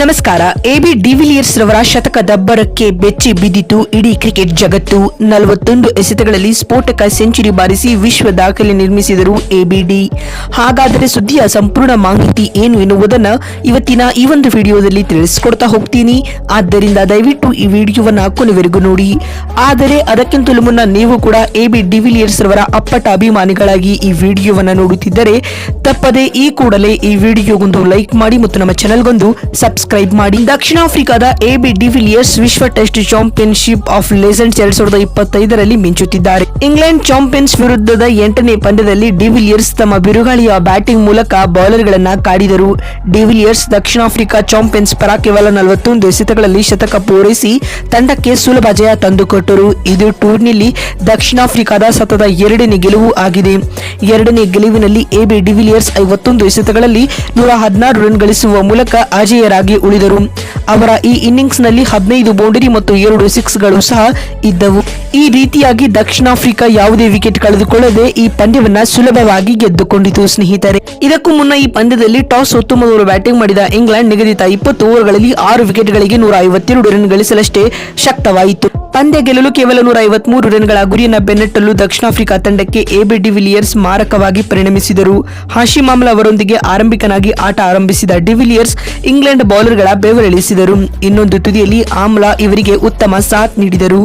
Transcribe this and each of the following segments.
ನಮಸ್ಕಾರ. AB de Villiers ರವರ ಶತಕ ದಬ್ಬರಕ್ಕೆ ಬೆಚ್ಚಿ ಬಿದ್ದಿತು ಇಡೀ ಕ್ರಿಕೆಟ್ ಜಗತ್ತು. ನಲವತ್ತೊಂದು ಎಸೆತಗಳಲ್ಲಿ ಸ್ಫೋಟಕ ಸೆಂಚುರಿ ಬಾರಿಸಿ ವಿಶ್ವ ದಾಖಲೆ ನಿರ್ಮಿಸಿದರು ಎಬಿಡಿ ಹಾಗಾದರೆ ಸುದ್ದಿಯ ಸಂಪೂರ್ಣ ಮಾಹಿತಿ ಏನು ಎನ್ನುವುದನ್ನು ಇವತ್ತಿನ ಈ ಒಂದು ವಿಡಿಯೋದಲ್ಲಿ ತಿಳಿಸಿಕೊಡ್ತಾ ಹೋಗ್ತೀನಿ. ಆದ್ದರಿಂದ ದಯವಿಟ್ಟು ಈ ವಿಡಿಯೋವನ್ನ ಕೊನೆವರೆಗೂ ನೋಡಿ. ಆದರೆ ಅದಕ್ಕಿಂತಲೂ ಮುನ್ನ ನೀವು ಕೂಡ ಎಬಿ ಡಿವಿಲಿಯರ್ಸ್ ರವರ ಅಪ್ಪಟ ಅಭಿಮಾನಿಗಳಾಗಿ ಈ ವಿಡಿಯೋವನ್ನ ನೋಡುತ್ತಿದ್ದರೆ ತಪ್ಪದೆ ಈ ಕೂಡಲೇ ಈ ವಿಡಿಯೋಗೊಂದು ಲೈಕ್ ಮಾಡಿ ಮತ್ತು ನಮ್ಮ ಚಾನೆಲ್ಗೊಂದು ಸಬ್ಸ್ಕ್ರೈಬ್ ಮಾಡಿ. ದಕ್ಷಿಣ ಆಫ್ರಿಕಾದ ಎಬಿ ಡಿವಿಲಿಯರ್ಸ್ ವಿಶ್ವ ಟೆಸ್ಟ್ ಚಾಂಪಿಯನ್ಶಿಪ್ ಆಫ್ ಲೆಸೆಂಟ್ಸ್ ಎರಡ್ ಸಾವಿರದ ಇಪ್ಪತ್ತೈದರಲ್ಲಿ ಮಿಂಚುತ್ತಿದ್ದಾರೆ. ಇಂಗ್ಲೆಂಡ್ ಚಾಂಪಿಯನ್ಸ್ ವಿರುದ್ಧದ ಎಂಟನೇ ಪಂದ್ಯದಲ್ಲಿ ಡಿವಿಲಿಯರ್ಸ್ ತಮ್ಮ ಬಿರುಗಾಳಿಯ ಬ್ಯಾಟಿಂಗ್ ಮೂಲಕ ಬೌಲರ್ ಗಳನ್ನ ಕಾಡಿದರು. ಡಿವಿಲಿಯರ್ಸ್ ದಕ್ಷಿಣ ಆಫ್ರಿಕಾ ಚಾಂಪಿಯನ್ಸ್ ಪರ ಕೇವಲ ನಲವತ್ತೊಂದು ಎಸೆತಗಳಲ್ಲಿ ಶತಕ ಪೂರೈಸಿ ತಂಡಕ್ಕೆ ಸುಲಭ ಜಯ ತಂದುಕೊಟ್ಟರು. ಇದು ಟೂರ್ನಿಯಲ್ಲಿ ದಕ್ಷಿಣ ಆಫ್ರಿಕಾದ ಸತತ ಎರಡನೇ ಗೆಲುವು ಆಗಿದೆ. ಎರಡನೇ ಗೆಲುವಿನಲ್ಲಿ ಎಬಿ ಡಿವಿಲಿಯರ್ಸ್ ಐವತ್ತೊಂದು ಎಸೆತಗಳಲ್ಲಿ ನೂರ ಹದಿನಾರು ರನ್ ಗಳಿಸುವ ಮೂಲಕ ಅಜೇಯರಾಗಿ ಉಳಿದರು. ಅವರ ಈ ಇನ್ನಿಂಗ್ಸ್ನಲ್ಲಿ ಹದಿನೈದು ಬೌಂಡರಿ ಮತ್ತು ಎರಡು ಸಿಕ್ಸ್ಗಳು ಸಹ ಇದ್ದವು. ಈ ರೀತಿಯಾಗಿ ದಕ್ಷಿಣ ಆಫ್ರಿಕಾ ಯಾವುದೇ ವಿಕೆಟ್ ಕಳೆದುಕೊಳ್ಳದೆ ಈ ಪಂದ್ಯವನ್ನ ಸುಲಭವಾಗಿ ಗೆದ್ದುಕೊಂಡಿತು ಸ್ನೇಹಿತರೆ. ಇದಕ್ಕೂ ಮುನ್ನ ಈ ಪಂದ್ಯದಲ್ಲಿ ಟಾಸ್ ಮೊದಲು ಬ್ಯಾಟಿಂಗ್ ಮಾಡಿದ ಇಂಗ್ಲೆಂಡ್ ನಿಗದಿತ ಇಪ್ಪತ್ತು ಓವರ್ಗಳಲ್ಲಿ ಆರು ವಿಕೆಟ್ಗಳಿಗೆ ನೂರ ಐವತ್ತೆರಡು ರನ್ ಗಳಿಸಲಷ್ಟೇ ಶಕ್ತವಾಯಿತು. ಪಂದ್ಯ ಗೆಲ್ಲಲು ಕೇವಲ ನೂರ ಐವತ್ಮೂರು ರನ್ಗಳ ಗುರಿಯನ್ನ ಬೆನ್ನಟ್ಟಲು ದಕ್ಷಿಣ ಆಫ್ರಿಕಾ ತಂಡಕ್ಕೆ ಎಬಿ ಡಿವಿಲಿಯರ್ಸ್ ಮಾರಕವಾಗಿ ಪರಿಣಮಿಸಿದರು. ಹಾಶಿ ಮಾಮ್ಲಾ ಅವರೊಂದಿಗೆ ಆರಂಭಿಕನಾಗಿ ಆಟ ಆರಂಭಿಸಿದ ಡಿವಿಲಿಯರ್ಸ್ ಇಂಗ್ಲೆಂಡ್ ಬೌಲರ್ಗಳ ಬೆವರಿಳಿಸಿದರು. ಇನ್ನೊಂದು ತುದಿಯಲ್ಲಿ ಆಮ್ಲಾ ಇವರಿಗೆ ಉತ್ತಮ ಸಾಥ್ ನೀಡಿದರು.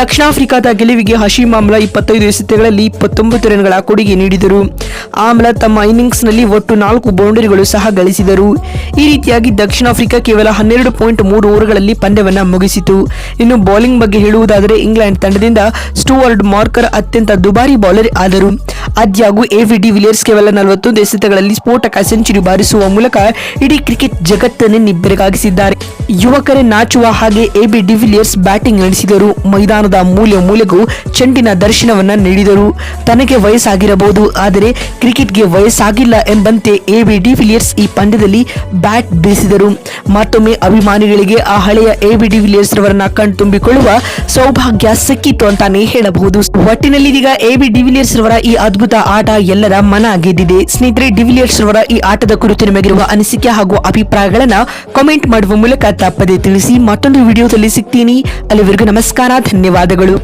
ದಕ್ಷಿಣ ಆಫ್ರಿಕಾದ ಗೆಲುವಿಗೆ ಹಶಿ ಮಾಮ್ಲಾ ಇಪ್ಪತ್ತೈದು ಎಸೆತಗಳಲ್ಲಿ ಇಪ್ಪತ್ತೊಂಬತ್ತು ರನ್ಗಳ ಕೊಡುಗೆ ನೀಡಿದರು. ಆಮ್ಲ ತಮ್ಮ ಇನ್ನಿಂಗ್ಸ್ನಲ್ಲಿ ಒಟ್ಟು ನಾಲ್ಕು ಬೌಂಡರಿಗಳು ಸಹ ಗಳಿಸಿದರು. ಈ ರೀತಿಯಾಗಿ ದಕ್ಷಿಣ ಆಫ್ರಿಕಾ ಕೇವಲ ಹನ್ನೆರಡು ಪಾಯಿಂಟ್ ಮೂರು ಓವರ್ಗಳಲ್ಲಿ ಪಂದ್ಯವನ್ನು ಮುಗಿಸಿತು. ಇನ್ನು ಬೌಲಿಂಗ್ ಬಗ್ಗೆ ಹೇಳುವುದಾದರೆ ಇಂಗ್ಲೆಂಡ್ ತಂಡದಿಂದ ಸ್ಟುವರ್ಡ್ ಮಾರ್ಕರ್ ಅತ್ಯಂತ ದುಬಾರಿ ಬೌಲರ್ ಆದರು. ಆದ್ಯಾಗೂ ಎವಿ ಡಿವಿಲಿಯರ್ಸ್ ಕೇವಲ ನಲವತ್ತೊಂದು ಎಸೆತಗಳಲ್ಲಿ ಸ್ಫೋಟಕ ಸೆಂಚುರಿ ಬಾರಿಸುವ ಮೂಲಕ ಇಡೀ ಕ್ರಿಕೆಟ್ ಜಗತ್ತನ್ನೇ ನಿಬ್ಬೆರಗಾಗಿಸಿದ್ದಾರೆ. ಯುವಕರೇ ನಾಚುವ ಹಾಗೆ ಎಬಿ ಡಿವಿಲಿಯರ್ಸ್ ಬ್ಯಾಟಿಂಗ್ ನಡೆಸಿದರು. ಮೈದಾನದ ಮೂಲೆ ಮೂಲೆಗೂ ಚೆಂಡಿನ ದರ್ಶನವನ್ನ ನೀಡಿದರು. ತನಗೆ ವಯಸ್ಸಾಗಿರಬಹುದು, ಆದರೆ ಕ್ರಿಕೆಟ್ಗೆ ವಯಸ್ಸಾಗಿಲ್ಲ ಎಂಬಂತೆ ಎಬಿ ಡಿವಿಲಿಯರ್ಸ್ ಈ ಪಂದ್ಯದಲ್ಲಿ ಬ್ಯಾಟ್ ಬೀಸಿದರು. ಮತ್ತೊಮ್ಮೆ ಅಭಿಮಾನಿಗಳಿಗೆ ಆ ಹಳೆಯ ಎಬಿ ಡಿವಿಲಿಯರ್ಸ್ ರವರನ್ನ ಕಣ್ತುಂಬಿಕೊಳ್ಳುವ ಸೌಭಾಗ್ಯ ಸಿಕ್ಕಿತು ಅಂತಾನೆ ಹೇಳಬಹುದು. ಒಟ್ಟಿನಲ್ಲಿ ಇದೀಗ ಎಬಿ ಡಿವಿಲಿಯರ್ಸ್ ರವರ ಈ ಅದ್ಭುತ ಆಟ ಎಲ್ಲರ ಮನ ಗೆದ್ದಿದೆ. ಸ್ನೇಹಿತರೆ ಡಿವಿಲಿಯರ್ಸ್ ರವರ ಈ ಆಟದ ಕುರಿತು ನಿಮಗಿರುವ ಅನಿಸಿಕೆ ಹಾಗೂ ಅಭಿಪ್ರಾಯಗಳನ್ನ ಕಾಮೆಂಟ್ ಮಾಡುವ ಮೂಲಕ ತಪ್ಪದೆ ತಿಳಿಸಿ ಮತ್ತೊಂದು ವಿಡಿಯೋದಲ್ಲಿ ಸಿಗ್ತೀನಿ. ಅಲ್ಲಿವರೆಗೂ ನಮಸ್ಕಾರ, ಧನ್ಯವಾದಗಳು.